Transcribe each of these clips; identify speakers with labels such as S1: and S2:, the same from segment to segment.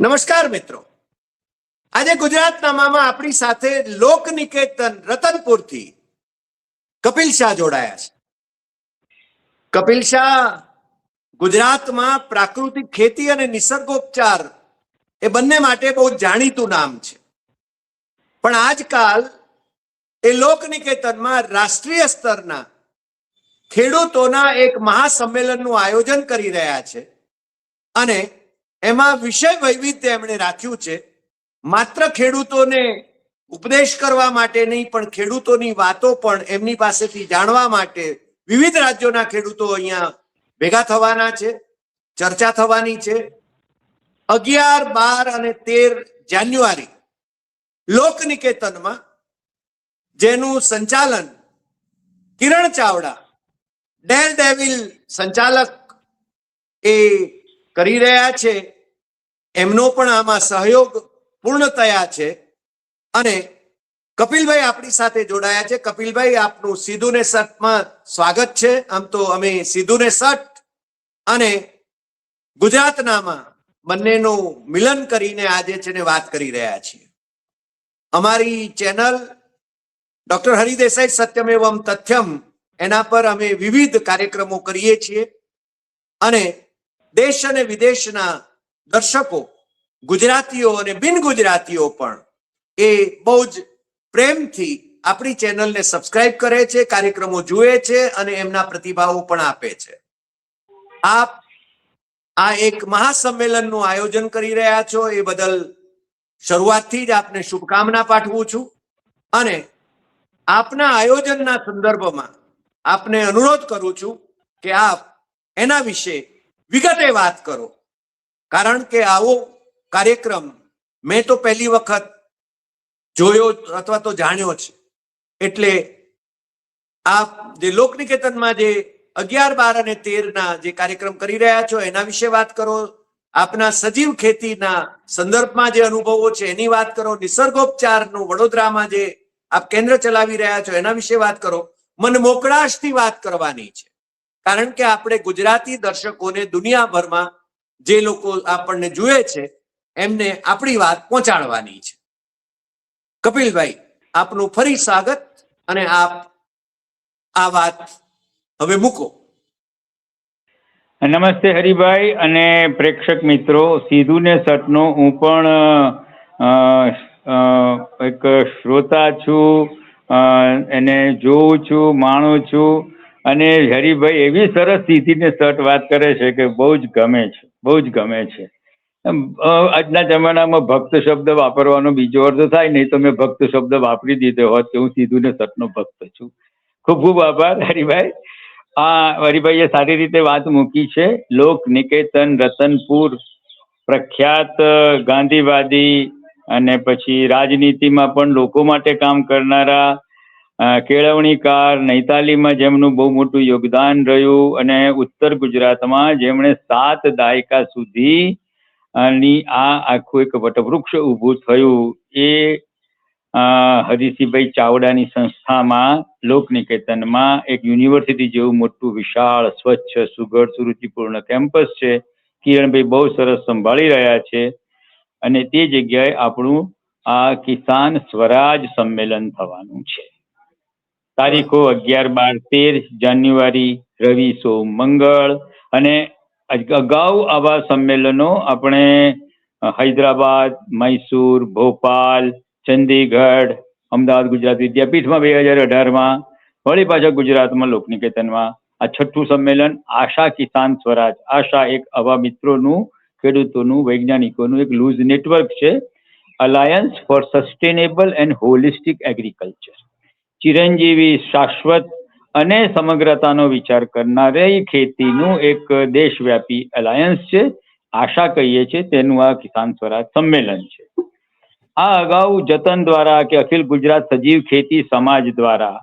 S1: નમસ્કાર મિત્રો. આજે ગુજરાતનામામાં આપણી સાથે લોક નિકેતન રતનપુરથી કપિલ શાહ જોડાયા છે. કપિલ શાહ, ગુજરાતમાં પ્રાકૃતિક ખેતી અને નિસર્ગોપચાર એ બંને માટે બહુ જાણીતું નામ છે. પણ આજકાલ એ લોક નિકેતનમાં રાષ્ટ્રીય સ્તરના ખેડૂતોના એક મહાસંમેલનનું આયોજન કરી રહ્યા છે અને એમાં વિષય વૈવિધ્ય એમણે રાખ્યું છે. માત્ર ખેડૂતોને ઉપદેશ કરવા માટે નહીં, પણ ખેડૂતોની વાતો પણ એમની પાસેથી જાણવા માટે વિવિધ રાજ્યોના ખેડૂતો અહીંયા ભેગા થવાના છે, ચર્ચા થવાની છે. અગિયાર, બાર અને તેર જાન્યુઆરી લોક નિકેતનમાં જેનું સંચાલન કિરણ ચાવડા, ડેર ડેવિલ સંચાલક એ કરી રહ્યા છે. એમનો પણ આમાં સહયોગ પૂર્ણ થયા છે. અને કપિલભાઈ આપણી સાથે જોડાયા છે. કપિલભાઈ, આપનું સીધુને સટમાં સ્વાગત છે. આમ તો અમે સીધું ને સટ અને ગુજરાતનામાં બંનેનું મિલન કરીને આજે છે ને વાત કરી રહ્યા છીએ. અમારી ચેનલ ડોક્ટર હરિદેસાઈ સત્યમ એવમ તથ્યમ, એના પર અમે વિવિધ કાર્યક્રમો કરીએ છીએ. અને દેશ અને વિદેશના દર્શકો, ગુજરાતીઓ અને બિન ગુજરાતીઓ પણ એ બહુ જ પ્રેમથી આપણી ચેનલને સબસ્ક્રાઇબ કરે છે, કાર્યક્રમો જુએ છે અને એમના પ્રતિભાવો પણ આપે છે. આપ આ એક મહાસંમેલનનું આયોજન કરી રહ્યા છો, એ બદલ શરૂઆતથી જ આપને શુભકામના પાઠવું છું. અને આપના આયોજનના સંદર્ભમાં આપને અનુરોધ કરું છું કે આપ એના વિશે વિગતે વાત કરો. કારણ કે આવો કાર્યક્રમ મેં તો પહેલી વખત જોયો અથવા તો જાણ્યો છે. એટલે આપ જે લોકનિકેતનમાં જે અગિયાર, બાર અને તેર ના જે કાર્યક્રમ કરી રહ્યા છો, એના વિશે વાત કરો. આપના સજીવ ખેતીના સંદર્ભમાં જે અનુભવો છે, એની વાત કરો. નિસર્ગોપચારનું વડોદરામાં જે આપ કેન્દ્ર ચલાવી રહ્યા છો, એના વિશે વાત કરો. મન મોકળાશથી વાત કરવાની છે. કારણ કે આપણે ગુજરાતી દર્શકોને દુનિયાભરમાં જે લોકો આપણને જુએ છે, એમને આપણી વાત પહોંચાડવાની છે. કપિલભાઈ, આપનું ફરી સ્વાગત અને આપ આ વાત હવે મૂકો.
S2: નમસ્તે હરિભાઈ અને પ્રેક્ષક મિત્રો, સીધુ ને સટનો હું પણ એક શ્રોતા છું એને જોઉં છું, માણું છું અને હરિભાઈ એવી સરસ સીધી ને સટ વાત કરે છે કે બહુ જ ગમે છે. બહુ જ ગમે છે. આજના જમાનામાં ભક્ત શબ્દ વાપરવાનો બીજો અર્થ થાય નહીં તો મેં ભક્ત શબ્દ વાપરી દીધો હોત કે હું સીધું ને સતનો ભક્ત છું. ખૂબ ખૂબ આભાર, હરિભાઈ. આ હરિભાઈએ સારી રીતે વાત મૂકી છે. લોક નિકેતન, રતનપુર, પ્રખ્યાત ગાંધીવાદી અને પછી રાજનીતિમાં પણ લોકો માટે કામ કરનારા કેળવણીકાર નૈતાલીમાં જેમનું બહુ મોટું યોગદાન રહ્યું અને ઉત્તર ગુજરાતમાં જેમણે સાત દાયકા સુધી ની આ આખું એક વટવૃક્ષ ઊભું થયું એ હરિસિંહભાઈ ચાવડાની સંસ્થામાં, લોકનિકેતનમાં એક યુનિવર્સિટી જેવું મોટું, વિશાળ, સ્વચ્છ, સુઘડ, સુરુચિપૂર્ણ કેમ્પસ છે. કિરણભાઈ બહુ સરસ સંભાળી રહ્યા છે અને તે જગ્યાએ આપણું આ કિસાન સ્વરાજ સંમેલન થવાનું છે. તારીખો અગિયાર, બાર, તેર, જાન્યુઆરી, રવિ, સોમ, મંગળ અને અગાઉ આવા સંમેલનો આપણે હૈદરાબાદ, મૈસૂર, ભોપાલ, ચંદીગઢ, અમદાવાદ, ગુજરાત વિદ્યાપીઠમાં બે હજાર અઢારમાં, વળી પાછા ગુજરાતમાં લોકનિકેતનમાં આ છઠ્ઠું સંમેલન આશા કિસાન સ્વરાજ. આશા એક આવા મિત્રોનું, ખેડૂતોનું, વૈજ્ઞાનિકોનું એક લૂઝ નેટવર્ક છે. Alliance for sustainable and holistic agriculture Chiranjeevi, શાશ્વત અને સમગ્રતાનો વિચાર કરનારી ખેતીનું એક દેશવ્યાપી અલાયન્સ છે. આશા કહીએ છીએ તેનું આ કિસાન સ્વરાજ સંમેલન છે. આ અગાઉ જતન દ્વારા કે અખિલ ગુજરાત સજીવ ખેતી સમાજ દ્વારા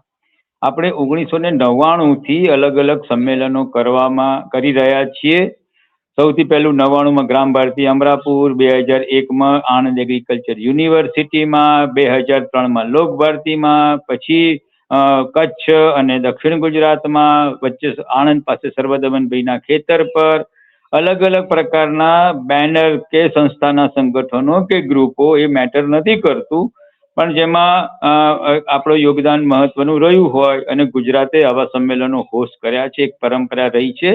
S2: આપણે ઓગણીસો ને નવ્વાણું થી અલગ અલગ સંમેલનો કરવામાં કરી રહ્યા છીએ. સૌથી પહેલું નવ્વાણુંમાં ગ્રામ ભારતી અમરાપુર, બે હજાર એકમાં આણંદ એગ્રીકલ્ચર યુનિવર્સિટીમાં બે હજાર ત્રણમાં લોક ભારતીમાં, પછી કચ્છ અને દક્ષિણ ગુજરાતમાં, વચ્ચે આણંદ પાસે સર્વદમનભાઈના ખેતર પર, અલગ અલગ પ્રકારના બેનર કે સંસ્થાના સંગઠનો કે ગ્રુપો એ મેટર નથી કરતું, પણ જેમાં આપણું યોગદાન મહત્વનું રહ્યું હોય અને ગુજરાતે આવા સંમેલનો હોસ્ટ કર્યા છે, એક પરંપરા રહી છે.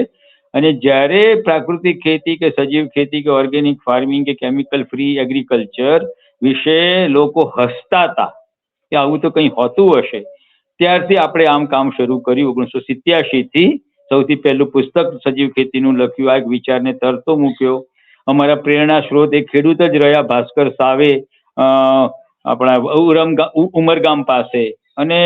S2: અને જ્યારે પ્રાકૃતિક ખેતી કે સજીવ ખેતી કે ઓર્ગેનિક ફાર્મિંગ કે કેમિકલ ફ્રી એગ્રીકલ્ચર વિશે લોકો હસતા હતા કે આવું તો કંઈ હોતું હશે, ત્યારથી આપણે આમ કામ શરૂ કર્યું ઓગણીસો સિત્યાસી થી સૌથી પહેલું પુસ્તક સજીવ ખેતીનું લખ્યું, આ એક વિચારને તરતો મૂક્યો. અમારા પ્રેરણા સ્ત્રોત એ ખેડૂત જ રહ્યા ભાસ્કર સાવે આપણા ઉમરગામ પાસે. અને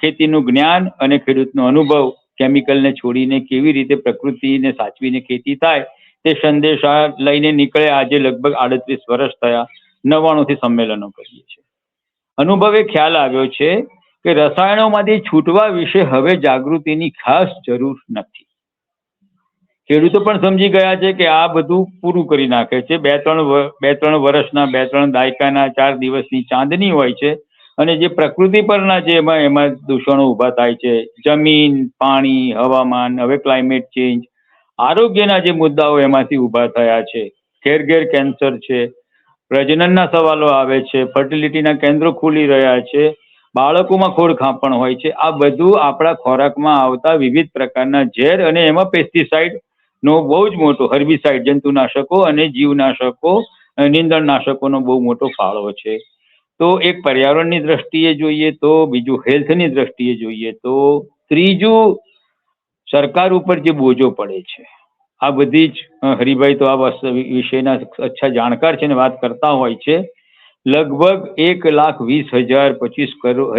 S2: ખેતીનું જ્ઞાન અને ખેડૂતનો અનુભવ કેમિકલને છોડીને કેવી રીતે પ્રકૃતિને સાચવીને ખેતી થાય તે સંદેશા લઈને નીકળે આજે લગભગ આડત્રીસ વર્ષ થયા. નવ્વાણુંથી સંમેલનો કરીએ છીએ. અનુભવે ખ્યાલ આવ્યો છે કે રસાયણોમાંથી છૂટવા વિશે હવે જાગૃતિની ખાસ જરૂર નથી. ખેડૂતો પણ સમજી ગયા છે કે આ બધું પૂરું કરી નાખે છે. બે ત્રણ બે ત્રણ વર્ષના, બે ત્રણ દાયકાના, ચાર દિવસની ચાંદની હોય છે. અને જે પ્રકૃતિ પરના જે એમાં એમાં દૂષણો ઊભા થાય છે. જમીન, પાણી, હવામાન, હવે ક્લાઇમેટ ચેન્જ આરોગ્યના જે મુદ્દાઓ એમાંથી ઊભા થયા છે. ઘેર ઘેર કેન્સર છે. પ્રજનનના સવાલો આવે છે. ફર્ટિલિટીના કેન્દ્રો ખુલી રહ્યા છે. બાળકોમાં ખોડ ખાંપણ હોય છે. આ બધું આપણા ખોરાકમાં આવતા વિવિધ પ્રકારના ઝેર અને એમાં પેસ્ટિસાઇડ નો બહુ જ મોટો હર્બિસાઇડ જંતુનાશકો અને જીવનાશકો નિંદણનાશકોનો બહુ મોટો ફાળો છે. તો એક પર્યાવરણની દ્રષ્ટિએ જોઈએ તો, બીજું હેલ્થની દ્રષ્ટિએ જોઈએ તો, ત્રીજું સરકાર ઉપર જે બોજો પડે છે. આ બધી જ હરિભાઈ તો આ વિષયના અચ્છા જાણકાર છે ને, વાત કરતા હોય છે. લગભગ એક લાખ વીસ હજાર, પચીસ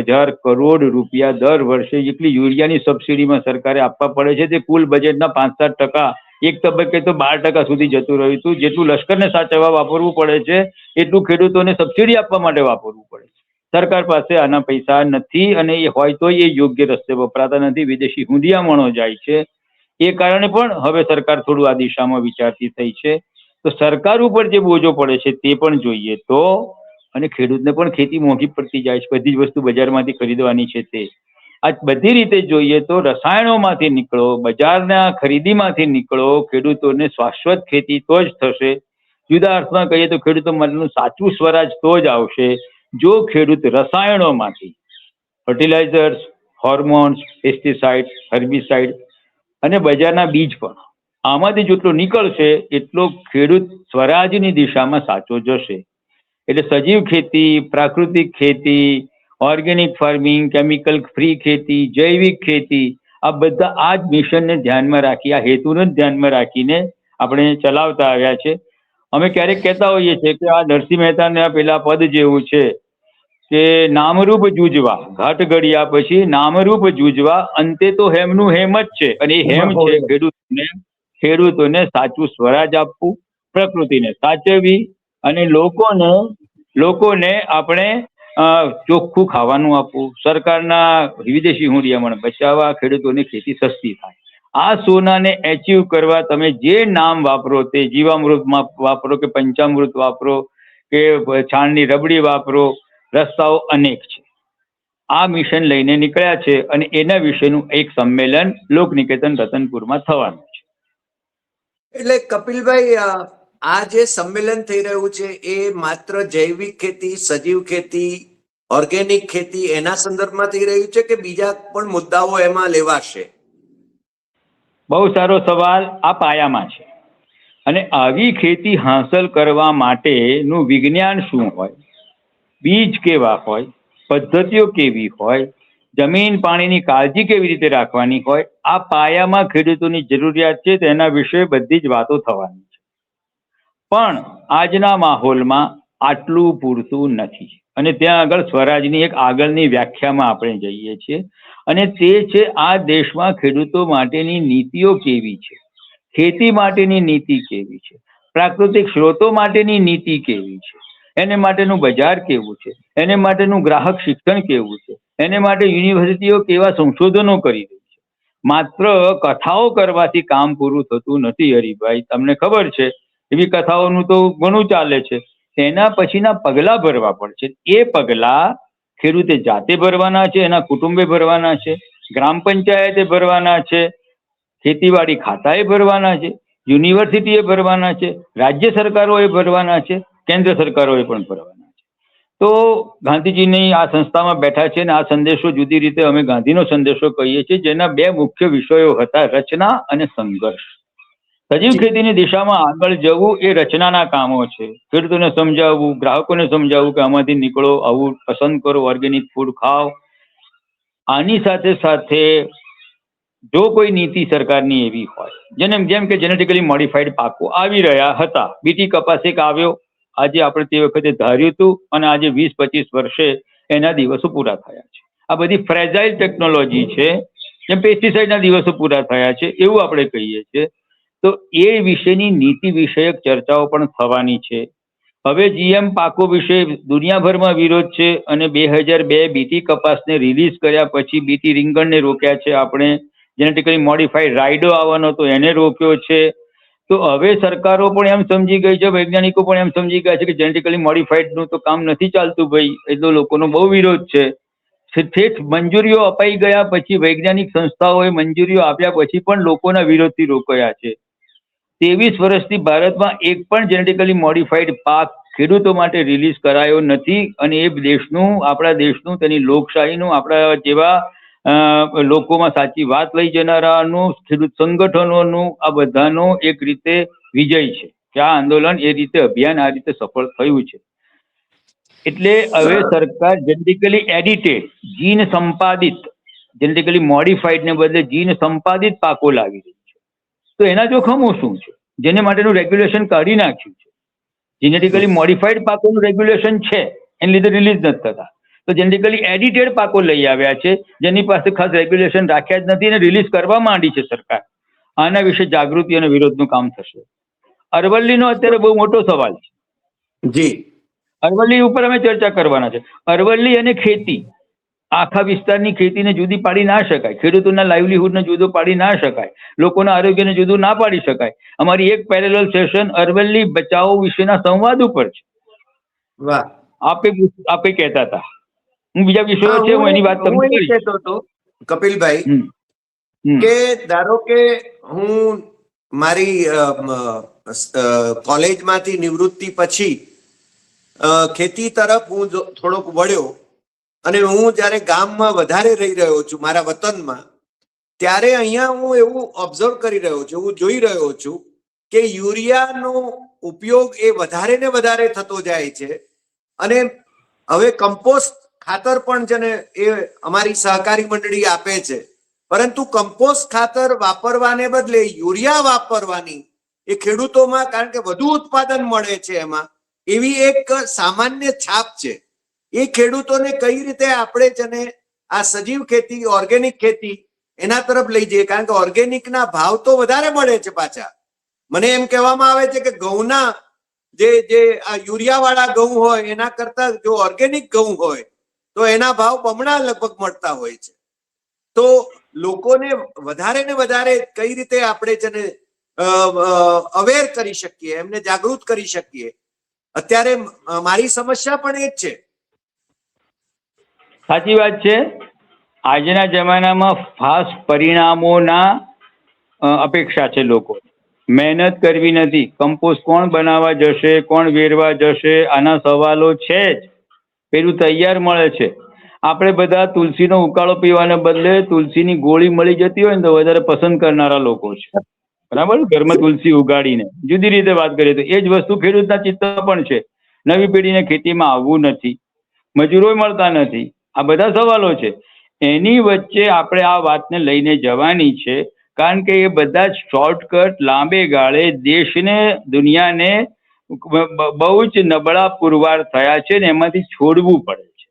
S2: હજાર કરોડ રૂપિયા દર વર્ષે જેટલી યુરિયાની સબસિડીમાં સરકારે આપવા પડે છે, તે કુલ બજેટના પાંચ સાત ટકા એક તબક્કે તો બાર ટકા સુધી જતું રહ્યું હતું. જેટલું લશ્કરને સાચવવા વાપરવું પડે છે, એટલું ખેડૂતોને સબસિડી આપવા માટે વાપરવું પડે છે. સરકાર પાસે આના પૈસા નથી અને એ હોય તો એ યોગ્ય રસ્તે વપરાતા નથી. વિદેશી હુંડિયામણો જાય છે. એ કારણે પણ હવે સરકાર થોડું આ દિશામાં વિચારતી થઈ છે. તો સરકાર ઉપર જે બોજો પડે છે તે પણ જોઈએ તો, અને ખેડૂતને પણ ખેતી મોંઘી પડતી જાય છે. બધી જ વસ્તુ બજારમાંથી ખરીદવાની છે તે. આ બધી રીતે જોઈએ તો રસાયણોમાંથી નીકળો, બજારના ખરીદીમાંથી નીકળો, ખેડૂતોને શાશ્વત ખેતી તો જ થશે. જુદા અર્થમાં કહીએ તો ખેડૂતો માટેનું સાચું સ્વરાજ તો જ આવશે જો ખેડૂત રસાયણોમાંથી ફર્ટિલાઇઝર્સ હોર્મોન્સ પેસ્ટિસાઇડ હર્બિસાઇડ અને બજારના બીજ પણ આમાંથી જેટલો નીકળશે, એટલો ખેડૂત સ્વરાજની દિશામાં સાચો જશે. એટલે સજીવ ખેતી, પ્રાકૃતિક ખેતી ઓર્ગેનિક ફાર્મિંગ કેમિકલ ફ્રી ખેતી જૈવિક ખેતી આ બધા આ જ મિશનને ધ્યાનમાં રાખી આ હેતુને જ ધ્યાનમાં રાખીને આપણે ચલાવતા આવ્યા છે. અમે ક્યારેક કહેતા હોઈએ છીએ કે આ નરસિંહ મહેતાના પેલા પદ જેવું છે કે નામરૂપ જૂજવા ઘાટ ઘડિયા પછી નામરૂપ જૂજવા અંતે તો હેમનું હેમ જ છે અને એ હેમ છે ખેડૂતોને ખેડૂતોને સાચું સ્વરાજ આપવું પ્રકૃતિને સાચવવી અને લોકોને લોકોને આપણે ચોખ્ખું ખાવાનું આપવું સરકારના વિદેશી હુંડિયામણ બચાવવા, ખેડૂતોની ખેતી સસ્તી થાય. આ સોનાને એચીવ કરવા તમે જે નામ વાપરો, તે જીવામૃતમાં વાપરો કે પંચામૃત વાપરો, કે છાણની રબડી વાપરો, રસ્તાઓ અનેક છે. આ મિશન લઈને નીકળ્યા છે અને એના વિશેનું એક સંમેલન લોકનિકેતન રતનપુરમાં થવાનું છે.
S1: એટલે કપિલભાઈ આ જે સંમેલન થઈ રહ્યું છે, એ માત્ર જૈવિક ખેતી, સજીવ ખેતી, ઓર્ગેનિક ખેતી એના સંદર્ભમાં થઈ રહ્યું છે કે બીજા પણ મુદ્દાઓ એમાં લેવાશે?
S2: બહુ સારો સવાલ આ પાયામાં છે. અને આવી ખેતી હાંસલ કરવા માટેનું વિજ્ઞાન શું હોય? બીજ કેવા હોય? પદ્ધતિઓ કેવી હોય? જમીન પાણીની કાળજી કેવી રીતે રાખવાની હોય? આ પાયામાં ખેડૂતોની જરૂરિયાત છે તેના વિશે બધી જ વાતો થવાની. પણ આજના માહોલમાં આટલું પૂરતું નથી. અને ત્યાં આગળ સ્વરાજની એક આગળની વ્યાખ્યામાં આપણે જઈએ છીએ. અને તે છે આ દેશમાં ખેડૂતો માટેની નીતિઓ કેવી છે? ખેતી માટેની નીતિ કેવી છે? પ્રાકૃતિક સ્ત્રોતો માટેની નીતિ કેવી છે? એને માટેનું બજાર કેવું છે? એને માટેનું ગ્રાહક શિક્ષણ કેવું છે? એને માટે યુનિવર્સિટીઓ કેવા સંશોધનો કરી રહી છે? માત્ર કથાઓ કરવાથી કામ પૂરું થતું નથી હરિભાઈ, તમને ખબર છે એવી કથાઓનું તો ઘણું ચાલે છે. તેના પછીના પગલાં ભરવા પડશે. એ પગલાં ખેડૂતે જાતે ભરવાના છે, એના કુટુંબે ભરવાના છે, ગ્રામ પંચાયતે ભરવાના છે, ખેતીવાડી ખાતાએ ભરવાના છે, યુનિવર્સિટીએ ભરવાના છે, રાજ્ય સરકારોએ ભરવાના છે, કેન્દ્ર સરકારોએ પણ ભરવાના છે. તો ગાંધીજીની આ સંસ્થામાં બેઠા છે ને આ સંદેશો જુદી રીતે અમે ગાંધીનો સંદેશો કહીએ છીએ, જેના બે મુખ્ય વિષયો હતા રચના અને સંઘર્ષ. સજીવ ખેતીની દિશામાં આગળ જવું એ રચનાના કામો છે. ખેડૂતોને સમજાવવું ગ્રાહકોને સમજાવવું કે આમાંથી નીકળો આવું પસંદ કરો ઓર્ગેનિક ફૂડ ખાઓ. આની સાથે સાથે જો કોઈ નીતિ સરકારની એવી હોય જેને જેમ કે જેનેટિકલી મોડિફાઈડ પાકો આવી રહ્યા હતા બીટી કપાસ એક આવ્યો આજે આપણે તે વખતે ધાર્યું હતું અને આજે વીસ પચીસ વર્ષે એના દિવસો પૂરા થયા છે. આ બધી ફ્રેજાઇલ ટેકનોલોજી છે જેમ પેસ્ટિસાઇડના દિવસો પૂરા થયા છે એવું આપણે કહીએ છીએ. તો એ વિશેની નીતિ વિષયક ચર્ચાઓ પણ થવાની છે. હવે જીએમ પાકો વિશે દુનિયાભરમાં વિરોધ છે અને બે હજાર બે બીટી કપાસને રિલીઝ કર્યા પછી બીટી રીંગણને રોક્યા છે આપણે. જેનેટિકલી મોડિફાઈડ રાઇડો આવવાનો હતો એને રોક્યો છે. તો હવે સરકારો પણ એમ સમજી ગઈ છે, વૈજ્ઞાનિકો પણ એમ સમજી ગયા છે કે જેનેટિકલી મોડિફાઈડનું તો કામ નથી ચાલતું ભાઈ એ તો લોકોનો બહુ વિરોધ છે. ઠેઠ મંજૂરીઓ અપાઈ ગયા પછી વૈજ્ઞાનિક સંસ્થાઓએ મંજૂરીઓ આપ્યા પછી પણ લોકોના વિરોધથી રોકાયા છે. ત્રેવીસ વર્ષથી ભારતમાં એક પણ જેનેટિકલી મોડિફાઈડ પાક ખેડૂતો માટે રિલીઝ કરાયો નથી અને એ દેશનું આપણા દેશનું તેની લોકશાહીનું આપણા જેવા લોકોમાં સાચી વાત લઈ જનારાનું ખેડૂત સંગઠનોનું આ બધાનો એક રીતે વિજય છે કે આ આંદોલન એ રીતે અભિયાન આ રીતે સફળ થયું છે. એટલે હવે સરકાર જેનેટિકલી એડિટેડ જીન સંપાદિત જેનેટિકલી મોડિફાઈડ ને બદલે જીન સંપાદિત પાકો લાવી તો એના જોખમો શું છે? જેને માટેનું રેગ્યુલેશન કાઢી નાખ્યું છે. જેનેટિકલી મોડિફાઈડ પાકોનું રેગ્યુલેશન છે. એને લીધે રિલીઝ નથી થતા. તો જેનેટિકલી એડિટેડ પાકો લઈ આવ્યા છે. જેની પાસે ખાસ રેગ્યુલેશન રાખ્યા જ નથી અને રિલીઝ કરવા માંડી છે સરકાર. આના વિશે જાગૃતિ અને વિરોધનું કામ થશે. અરવલ્લીનો અત્યારે બહુ મોટો સવાલ છે.
S1: જી.
S2: અરવલ્લી ઉપર અમે ચર્ચા કરવાના છે. અરવલ્લી અને ખેતી આખા વિસ્તારની ખેતીને જુદી પાડી ના શકાય. ખેડૂતોના લાઇવલીહુડને જુદું પાડી ના શકાય. લોકોના આરોગ્યને જુદું ના પાડી શકાય. અમારી એક પેરેલલ સેશન અરવલ્લી બચાવો વિશેના સંવાદ ઉપર છે.
S1: વાહ.
S2: આપે આપે કહેતા હતા. હું બીજા વિષયો છે હું એની વાત તમને
S1: કહેતો હતો કપિલભાઈ. કે ધારો કે હું મારી કોલેજમાંથી નિવૃત્તિ પછી ખેતી તરફ હું થોડોક વળ્યો અને હું જ્યારે ગામમાં વધારે રહી રહ્યો છું, મારા વતનમાં, ત્યારે અહીંયા હું એવું ઓબ્ઝર્વ કરી રહ્યો છું, હું જોઈ રહ્યો છું કે યુરિયાનો ઉપયોગ એ વધારે ને વધારે થતો જાય છે. અને હવે કમ્પોસ્ટ ખાતર પણ છે ને એ અમારી સહકારી મંડળી આપે છે. પરંતુ કમ્પોસ્ટ ખાતર વાપરવાને બદલે યુરિયા વાપરવાની એ ખેડૂતોમાં કારણ કે વધુ ઉત્પાદન મળે છે એમાં, એવી એક સામાન્ય છાપ છે. એ ખેડૂતોને કઈ રીતે આપણે છે ને આ સજીવ ખેતી ઓર્ગેનિક ખેતી એના તરફ લઈ જઈએ? કારણ કે ઓર્ગેનિકના ભાવ તો વધારે મળે છે પાછા. મને એમ કહેવામાં આવે છે કે ઘઉંના જે જે આ યુરિયાવાળા ઘઉં હોય, એના કરતા જો ઓર્ગેનિક ઘઉં હોય, તો એના ભાવ બમણા લગભગ મળતા હોય છે. તો લોકોને વધારે ને વધારે કઈ રીતે આપણે છે ને અવેર કરી શકીએ, એમને જાગૃત કરી શકીએ? અત્યારે મારી સમસ્યા પણ એ જ છે.
S2: સાચી વાત છે. આજના જમાનામાં ફાસ્ટ પરિણામોના અપેક્ષા છે લોકો. મહેનત કરવી નથી. કમ્પોસ્ટ કોણ બનાવવા જશે, કોણ વેરવા જશે, આના સવાલો છે જ. પેલું તૈયાર મળે છે. આપણે બધા તુલસીનો ઉકાળો પીવાને બદલે તુલસીની ગોળી મળી જતી હોય ને તો વધારે પસંદ કરનારા લોકો છે. બરાબર? ઘરમાં તુલસી ઉગાડીને. જુદી રીતે વાત કરીએ તો એ જ વસ્તુ ખેડૂતના ચિત્ત પણ છે. નવી પેઢીને ખેતીમાં આવવું નથી. મજૂરો મળતા નથી. આ બધા સવાલો છે. એની વચ્ચે આપણે આ વાતને લઈને જવાની છે, કારણ કે એ બધા જ શોર્ટકટ લાંબે ગાળે દેશને, દુનિયાને બહુ જ નબળા પુરવાર થયા છે ને એમાંથી છોડવું પડે છે.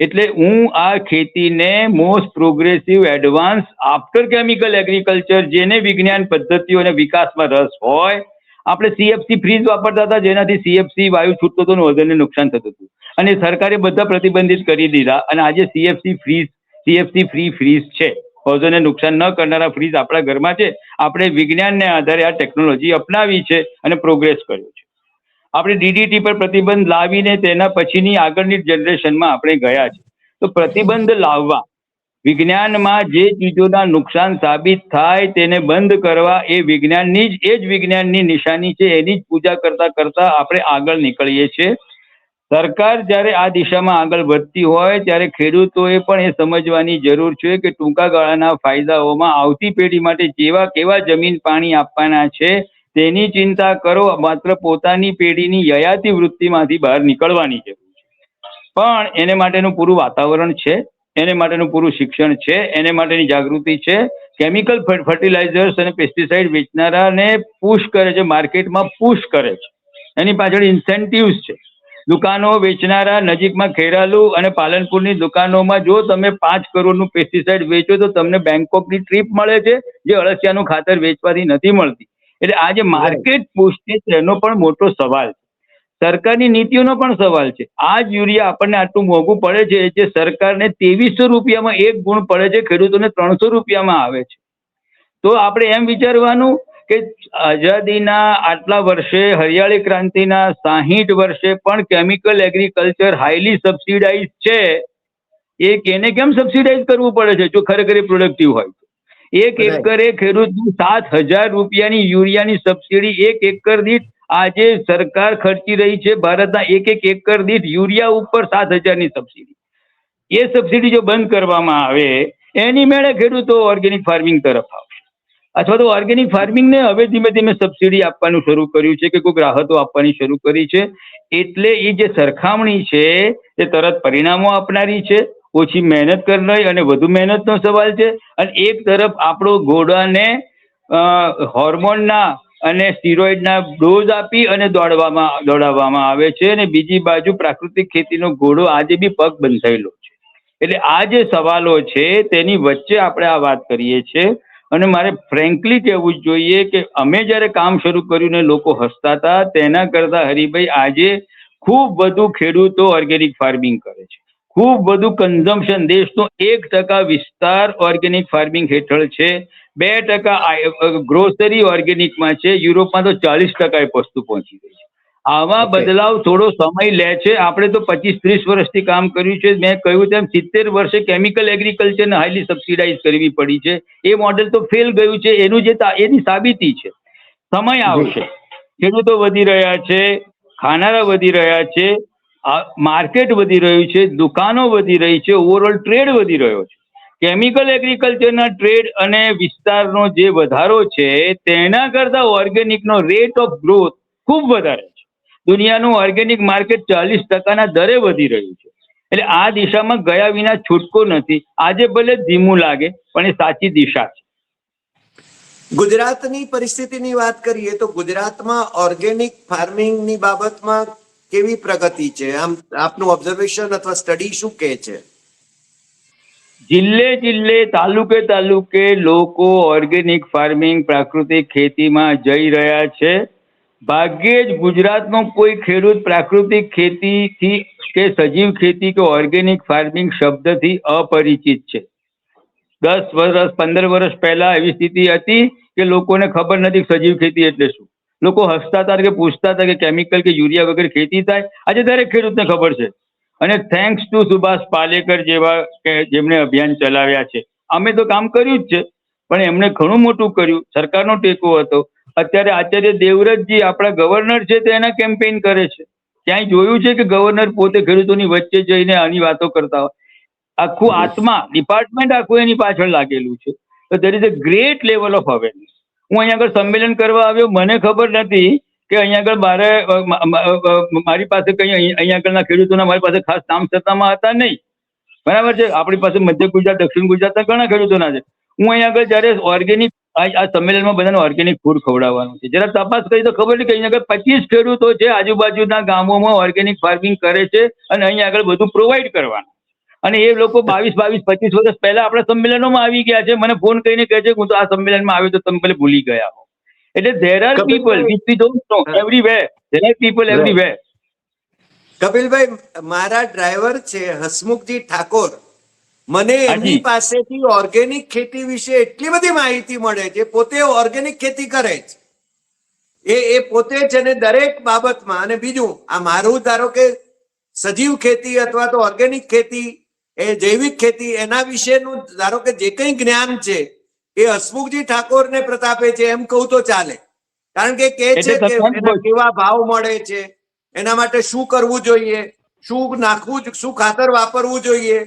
S2: એટલે હું આ ખેતીને most progressive advance after chemical agriculture જેને વિજ્ઞાન પદ્ધતિઓ અને વિકાસમાં રસ હોય, આપણે સીએફસી ફ્રીજ વાપરતા હતા જેનાથી સીએફસી વાયુ છૂટતો હતો ને ઓઝોનને નુકસાન થતું હતું. અને સરકારે બધા પ્રતિબંધિત કરી દીધા અને આજે CFC fridge CFC free fridge છે. પૌધોને નુકસાન ન કરનારા ફ્રીજ આપણા ઘરમાં છે. આપણે વિજ્ઞાનને આધારે આ ટેકનોલોજી અપનાવી છે અને પ્રોગ્રેસ કર્યો છે. આપણે ડીડીટી પર પ્રતિબંધ લાવીને તેના પછીની આગળની જનરેશનમાં આપણે ગયા છે. તો પ્રતિબંધ લાવવા, વિજ્ઞાનમાં જે ચીજોના નુકસાન સાબિત થાય તેને બંધ કરવા એ વિજ્ઞાનની જ, એ જ વિજ્ઞાનની નિશાની છે. એની જ પૂજા કરતા કરતા આપણે આગળ નીકળીએ છીએ. સરકાર જ્યારે આ દિશામાં આગળ વધતી હોય, ત્યારે ખેડૂતોએ પણ એ સમજવાની જરૂર છે કે ટૂંકા ગાળાના ફાયદાઓમાં આવતી પેઢી માટે જેવા કેવા જમીન પાણી આપવાના છે, તેની ચિંતા કરો, માત્ર પોતાની પેઢીની યયાતિ વૃત્તિમાંથી બહાર નીકળવાની જરૂર છે. પણ એને માટેનું પૂરું વાતાવરણ છે, એને માટેનું પૂરું શિક્ષણ છે, એને માટેની જાગૃતિ છે. કેમિકલ ફર્ટિલાઇઝર્સ અને પેસ્ટિસાઇડ વેચનારાને પુશ કરે છે, માર્કેટમાં પુશ કરે છે. એની પાછળ ઇન્સેન્ટિવ્સ છે. દુકાનો વેચનારા નજીકમાં ખેરાલુ અને પાલનપુરની દુકાનોમાં જો તમે પાંચ કરોડનું પેસ્ટિસાઇડ વેચો તો તમને બેંકોકની ટ્રીપ મળે છે જે અળસિયાનું ખાતર વેચવાથી નથી મળતી. એટલે આજે માર્કેટ પુષ્ટિ છે એનો પણ મોટો સવાલ છે. સરકારની નીતિઓનો પણ સવાલ છે. આ જ યુરિયા આપણને આટલું મોંઘું પડે છે જે સરકારને ત્રેવીસો રૂપિયામાં એક ગુણ પડે છે ખેડૂતોને ત્રણસો રૂપિયામાં આવે છે. તો આપણે એમ વિચારવાનું કે આઝાદીના આટલા વર્ષે હરિયાળી ક્રાંતિના સાહીઠ વર્ષે પણ કેમિકલ એગ્રીકલ્ચર હાઈલી સબસિડાઇઝ છે. એ કેને કેમ સબસિડાઇઝ કરવું પડે છે? જો ખરેખર પ્રોડક્ટિવ હોય એક એકરે ખેડૂતની સાત હજાર રૂપિયાની યુરિયાની સબસિડી એક એકર દીઠ આજે સરકાર ખર્ચી રહી છે. ભારતના એક એક એકર દીઠ યુરિયા ઉપર સાત હજારની સબસિડી એ સબસિડી જો બંધ કરવામાં આવે એની મેળે ખેડૂતો ઓર્ગેનિક ફાર્મિંગ તરફ આવશે. અથવા તો ઓર્ગેનિક ફાર્મિંગને હવે ધીમે ધીમે સબસિડી આપવાનું શરૂ કર્યું છે કે કોઈક રાહતો આપવાની શરૂ કરી છે. એટલે એ જે સરખામણી છે તે તરત પરિણામો આપનારી છે. ઓછી મહેનત કરનારી અને વધુ મહેનતનો સવાલ છે. અને એક તરફ આપણો ઘોડાને હોર્મોનના અને સ્ટીરોઇડના ડોઝ આપી અને દોડવામાં, દોડાવવામાં આવે છે. અને બીજી બાજુ પ્રાકૃતિક ખેતીનો ઘોડો આજે બી પગ બંધાયેલો છે. એટલે આ જે સવાલો છે, તેની વચ્ચે આપણે આ વાત કરીએ છીએ. અને મારે ફ્રેન્કલી કહેવું જોઈએ કે અમે જ્યારે કામ શરૂ કર્યું ને લોકો હસતા હતા, તેના કરતાં હરિભાઈ આજે ખૂબ બધું ખેડૂતો ઓર્ગેનિક ફાર્મિંગ કરે છે. ખૂબ બધું કન્ઝમ્પશન દેશનો એક ટકા વિસ્તાર ઓર્ગેનિક ફાર્મિંગ હેઠળ છે. બે ટકા ગ્રોસરી ઓર્ગેનિકમાં છે. યુરોપમાં તો ચાલીસ ટકા એ વસ્તુ પહોંચી ગઈ આવા બદલાવ થોડો સમય લે છે. આપણે તો પચીસ ત્રીસ વર્ષથી કામ કર્યું છે. મેં કહ્યું તેમ સિત્તેર વર્ષે કેમિકલ એગ્રીકલ્ચરને હાઈલી સબસિડાઇઝ કરવી પડી છે. એ મોડેલ તો ફેલ ગયું છે. એનું જે એની સાબિતી છે. સમય આવશે. ખેડૂતો વધી રહ્યા છે. ખાનારા વધી રહ્યા છે. માર્કેટ વધી રહ્યું છે. દુકાનો વધી રહી છે. ઓવરઓલ ટ્રેડ વધી રહ્યો છે. કેમિકલ એગ્રીકલ્ચરના ટ્રેડ અને વિસ્તારનો જે વધારો છે તેના કરતાં ઓર્ગેનિકનો રેટ ઓફ ગ્રોથ ખૂબ વધારે દુનિયાનું ઓર્ગેનિક માર્કેટ ચાલીસ ટકાના દરે વધી રહ્યું છે. એટલે આ દિશામાં ગયા વિના છૂટકો નથી. આજે ભલે ધીમું લાગે પણ એ સાચી દિશા છે.
S1: ગુજરાતની પરિસ્થિતિની વાત કરીએ તો ગુજરાતમાં ઓર્ગેનિક ફાર્મિંગની બાબતમાં કેવી પ્રગતિ છે? આમ આપનું ઓબ્ઝર્વેશન અથવા સ્ટડી શું કહે છે?
S2: જિલ્લે જિલ્લે તાલુકે તાલુકે લોકો ઓર્ગેનિક ફાર્મિંગ પ્રાકૃતિક ખેતીમાં જઈ રહ્યા છે. ભાગ્યે જ ગુજરાતનો કોઈ ખેડૂત પ્રાકૃતિક ખેતીથી કે સજીવ ખેતી કે ઓર્ગેનિક ફાર્મિંગ શબ્દથી અપરિચિત છે. દસ વર્ષ, પંદર વર્ષ પહેલા એવી સ્થિતિ હતી કે લોકોને ખબર નથી સજીવ ખેતી એટલે શું. લોકો હસતા હતા કે પૂછતા હતા કે કેમિકલ કે યુરિયા વગર ખેતી થાય. આજે દરેક ખેડૂતને ખબર છે. અને થેન્ક્સ ટુ સુભાષ પાલેકર જેવા કે જેમણે અભિયાન ચલાવ્યા છે. અમે તો કામ કર્યું જ છે. પણ એમણે ઘણું મોટું કર્યું. સરકારનો ટેકો હતો. અત્યારે આચાર્ય દેવવ્રતજી આપણા ગવર્નર છે તે એના કેમ્પેઇન કરે છે. ક્યાંય જોયું છે કે ગવર્નર પોતે ખેડૂતોની વચ્ચે જઈને આની વાતો કરતા હોય? આખું આત્મા ડિપાર્ટમેન્ટ આખું એની પાછળ લાગેલું છે. તો there is a great level of awareness હું અહીંયા આગળ સંમેલન કરવા આવ્યો મને ખબર નથી કે અહીંયા આગળ મારે મારી પાસે કઈ અહીં- અહીંયા આગળના ખેડૂતોના મારી પાસે ખાસ નામ સત્તામાં હતા નહીં. બરાબર છે? આપણી પાસે મધ્ય ગુજરાત દક્ષિણ ગુજરાતના ઘણા ખેડૂતોના છે. હું અહીંયા આગળ જ્યારે ઓર્ગેનિક આ સંમેલનમાં બધાને ઓર્ગેનિક ફૂડ ખવડાવવાનું છે. જરા તપાસ કરી તો ખબર છે કે અહીંયા પચીસ ખેડૂતો છે આજુબાજુના ગામોમાં ઓર્ગેનિક ફાર્મિંગ કરે છે અને અહીંયા આગળ બધું પ્રોવાઈડ કરવાનું. અને એ લોકો બાવીસ બાવીસ પચીસ વર્ષ પહેલા આપણા સંમેલનોમાં આવી ગયા છે. મને ફોન કરીને કહે છે કે હું તો આ સંમેલનમાં આવ્યો તો તમે ભલે ભૂલી ગયા હો. એટલે there are people which we don't know everywhere there are people everywhere
S1: કપિલભાઈ મારા ડ્રાઈવર છે હસમુખજી ઠાકોર. મને એમની
S2: હાજી.
S1: પાસેથી ઓર્ગેનિક ખેતી વિશે એટલી બધી માહિતી મળે છે પોતે ઓર્ગેનિક ખેતી કરે છે એ એ પોતે છે ને દરેક બાબતમાં અને બીજું આ મારું ધારો કે સજીવ ખેતી અથવા તો ઓર્ગેનિક ખેતી એ જૈવિક ખેતી એના વિશેનું ધારો કે જે કંઈ જ્ઞાન છે એ હસમુખજી ઠાકોરને પ્રતાપે છે એમ કહું તો ચાલે. કારણ કે કે છે કે કેવા ભાવ મળે છે એના માટે શું કરવું જોઈએ શું નાખવું શું ખાતર વાપરવું જોઈએ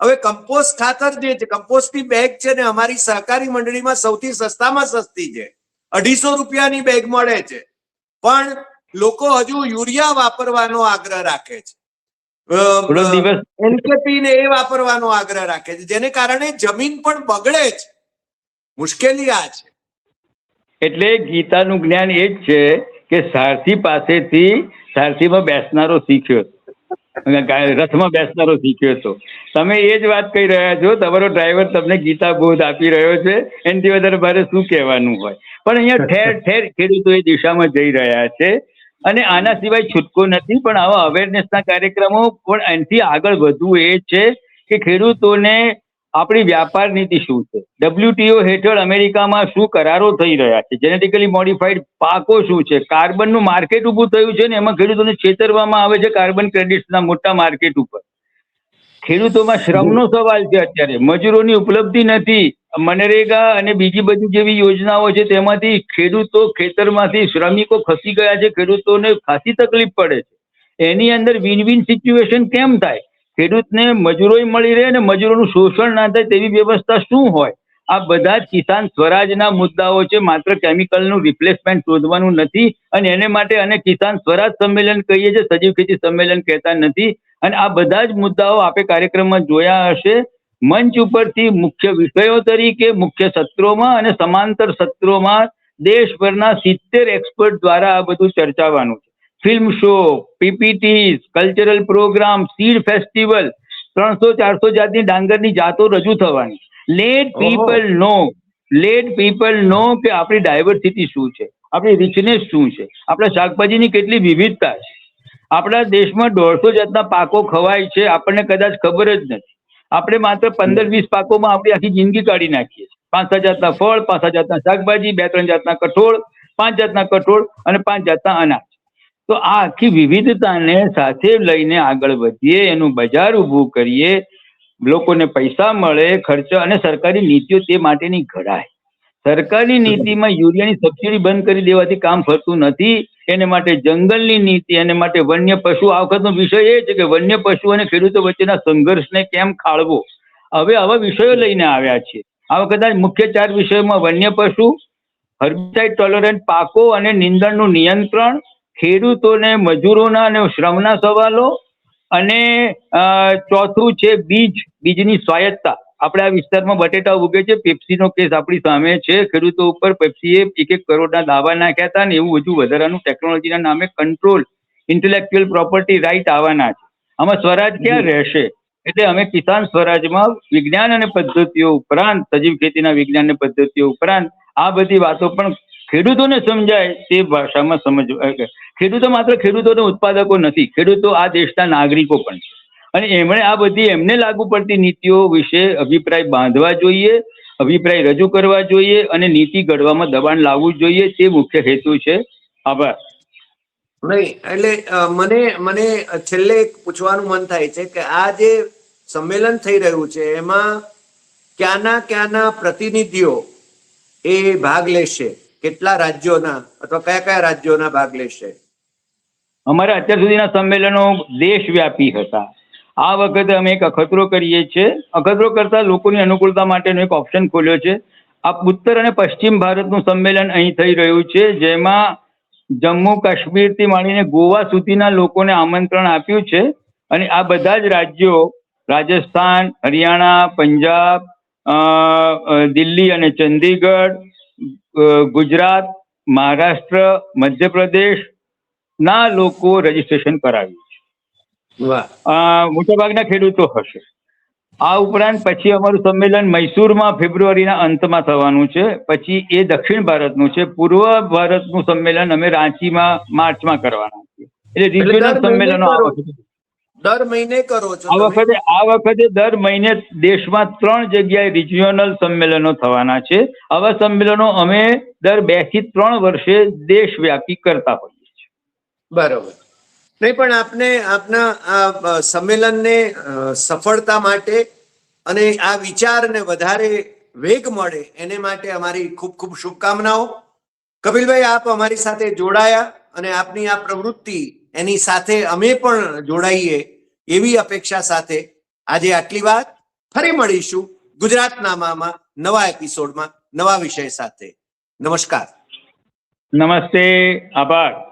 S1: હવે કમ્પોસ્ટ ખાતર જે છે કમ્પોસ્ટની બેગ છે ને અમારી સહકારી મંડળીમાં સૌથી સસ્તામાં સસ્તી છે. અઢીસો રૂપિયાની બેગ મળે છે. પણ લોકો હજુ યુરિયા વાપરવાનો આગ્રહ રાખે છે. એનકેપી ને એ વાપરવાનો આગ્રહ રાખે છે જેને કારણે જમીન પણ બગડે છે. મુશ્કેલી આ છે.
S2: એટલે ગીતાનું જ્ઞાન એ જ છે કે સારથી પાસેથી સારથીમાં બેસનારો શીખ્યો રથમાં બેસનારો શીખ્યો છો. તમે એ જ વાત કહી રહ્યા છો, તમારો ડ્રાઈવર તમને ગીતા બોધ આપી રહ્યો છે, એનાથી વધારે મારે શું કહેવાનું હોય? પણ અહીંયા ઠેર ઠેર ખેડૂતો એ દિશામાં જઈ રહ્યા છે અને આના સિવાય છૂટકો નથી, પણ આવા અવેરનેસના કાર્યક્રમો પણ એનાથી આગળ વધવું એ છે કે ખેડૂતોને આપણી વ્યાપાર નીતિ શું છે? ડબલ્યુટીઓ હેઠળ અમેરિકામાં શું કરારો થઈ રહ્યા છે? જેનેટિકલી મોડિફાઈડ પાકો શું છે? કાર્બનનું માર્કેટ ઊભું થયું છે ને એમાં ખેડૂતોને છેતરવામાં આવે છે કાર્બન ક્રેડિટ્સના મોટા માર્કેટ ઉપર. ખેડૂતોમાં શ્રમનો સવાલ છે અત્યારે. મજૂરોની ઉપલબ્ધિ નથી. મનરેગા અને બીજી બધી જેવી યોજનાઓ છે તેમાંથી ખેડૂતો ખેતરમાંથી શ્રમિકો ખસી ગયા છે. ખેડૂતોને ખાસી તકલીફ પડે છે. એની અંદર વિન વિન સિચ્યુએશન કેમ થાય? ખેડૂતને મજૂરોય મળી રહે અને મજૂરોનું શોષણ ના થાય તેવી વ્યવસ્થા શું હોય? આ બધા જ કિસાન સ્વરાજના મુદ્દાઓ છે. માત્ર કેમિકલનું રિપ્લેસમેન્ટ શોધવાનું નથી અને એને માટે અને કિસાન સ્વરાજ સંમેલન કહીએ છીએ, સજીવ ખેતી સંમેલન કહેતા નથી. અને આ બધા જ મુદ્દાઓ આપે કાર્યક્રમમાં જોયા હશે. મંચ ઉપરથી મુખ્ય વિષયો તરીકે, મુખ્ય સત્રોમાં અને સમાંતર સત્રોમાં દેશભરના સિત્તેર એક્સપર્ટ દ્વારા આ બધું ચર્ચાવાનું છે. Film show PPT cultural programme seed festival ત્રણસો ચારસો જાતની ડાંગરની જાતો રજૂ થવાની. Let people know let people know કે આપણી ડાયવર્સિટી શું છે આપણી રિચનેસ શું છે આપણા શાકભાજીની કેટલી વિવિધતા છે. આપણા દેશમાં દોઢસો જાતના પાકો ખવાય છે આપણને કદાચ ખબર જ નથી. આપણે માત્ર પંદર વીસ પાકોમાં આપણી આખી જિંદગી કાઢી નાખીએ છીએ. પાંચ સાત જાતના ફળ પાંચ સાત જાતના શાકભાજી બે ત્રણ જાતના કઠોળ પાંચ જાતના કઠોળ અને પાંચ જાતના અનાજ. તો આ આખી વિવિધતાને સાથે લઈને આગળ વધીએ, એનું બજાર ઊભું કરીએ, લોકોને પૈસા મળે, ખર્ચ અને સરકારી નીતિઓ તે માટેની ઘડાય. સરકારની નીતિમાં યુરિયાની સબસિડી બંધ કરી દેવાથી કામ ફરતું નથી. એને માટે જંગલની નીતિ, એને માટે વન્ય પશુ, આ વખતનો વિષય એ છે કે વન્ય પશુ અને ખેડૂતો વચ્ચેના સંઘર્ષને કેમ ખાળવો? હવે આવા વિષયો લઈને આવ્યા છે. આ વખતે મુખ્ય ચાર વિષયોમાં વન્ય પશુ, હર્બિસાઇડ ટોલરન્ટ પાકો અને નિંદણનું નિયંત્રણ ખેડૂતોને મજૂરોના અને શ્રમના સવાલો અને ચોથું છે બીજ બીજની સ્વાયત્તા આપણે આ વિસ્તારમાં બટેટા ઉગે છે પેપ્સીનો કેસ આપણી સામે છે. ખેડૂતો ઉપર પેપ્સીએ એક એક કરોડના દાવા નાખ્યા હતા ને એવું બધું વધારાનું ટેકનોલોજીના નામે કંટ્રોલ ઇન્ટેલેક્ચ્યુઅલ પ્રોપર્ટી રાઇટ આવવાના છે. આમાં સ્વરાજ ક્યાં રહેશે? એટલે અમે કિસાન સ્વરાજમાં વિજ્ઞાન અને પદ્ધતિઓ ઉપરાંત સજીવ ખેતીના વિજ્ઞાન અને પદ્ધતિઓ ઉપરાંત આ બધી વાતો પણ ખેડૂતોને સમજાય તે ભાષામાં સમજ ખેડૂતો માત્ર ખેડૂતોને ઉત્પાદકો નથી, ખેડૂતો આ દેશના નાગરિકો પણ છે. અને એમણે આ બધી એમને લાગુ પડતી નીતિઓ વિશે અભિપ્રાય બાંધવા જોઈએ, અભિપ્રાય રજૂ કરવા જોઈએ અને નીતિ ઘડવામાં દબાણ લાવવું જોઈએ તે મુખ્ય હેતુ છે. આભાર.
S1: નહીં, એટલે મને મને છેલ્લે પૂછવાનું મન થાય છે કે આ જે સંમેલન થઈ રહ્યું છે, એમાં ક્યાંના ક્યાંના પ્રતિનિધિઓ એ ભાગ લેશે? કેટલા રાજ્યોના અથવા કયા કયા રાજ્યોના ભાગ લેશે?
S2: અમારા અત્યાર સુધીના સંમેલનો દેશવ્યાપી હતા. આ વખતે અમે એક અખતરો કરીએ છીએ. અખતરો કરતા લોકોની અનુકૂળતા માટેનો એક ઓપ્શન ખોલ્યો છે. આ ઉત્તર અને પશ્ચિમ ભારતનું સંમેલન અહીં થઈ રહ્યું છે, જેમાં જમ્મુ કાશ્મીરથી માંડીને ગોવા સુધીના લોકોને આમંત્રણ આપ્યું છે. અને આ બધા જ રાજ્યો, રાજસ્થાન, હરિયાણા, પંજાબ દિલ્હી અને ચંદીગઢ ગુજરાત મહારાષ્ટ્ર મધ્યપ્રદેશ ના લોકો રજીસ્ટ્રેશન કરાવ્યું છે. મોટાભાગના ખેડૂતો હશે. આ ઉપરાંત પછી અમારું સંમેલન મૈસૂરમાં ફેબ્રુઆરીના અંતમાં થવાનું છે. પછી એ દક્ષિણ ભારતનું છે. પૂર્વ ભારતનું સંમેલન અમે રાંચીમાં માર્ચમાં કરવાના છીએ. એટલે રિજિયોનલ સંમેલનો આ
S1: કરો?
S2: વખતે
S1: દર મહિને કરો છો
S2: આ વખતે આ વખતે દર મહિને દેશમાં ત્રણ જગ્યાએ રિજિયોનલ સંમેલનો થવાના છે. આવા સંમેલનો અમે દર બેથી ત્રણ વર્ષે દેશવ્યાપી કરતા હોઈએ છીએ.
S1: બરોબર. નહીં પણ આપને આપના આ સંમેલનને સફળતા માટે અને આ વિચારને વધારે વેગ મળે એને માટે અમારી ખૂબ ખૂબ શુભકામનાઓ. કપિલભાઈ આપ અમારી સાથે જોડાયા અને આપની આ પ્રવૃત્તિ એની સાથે અમે પણ જોડાઈએ એવી અપેક્ષા સાથે આજે આટલી વાત. ફરી મળીશું ગુજરાતનામામાં નવા એપિસોડમાં નવા વિષય સાથે. નમસ્કાર.
S2: નમસ્તે, આભાર.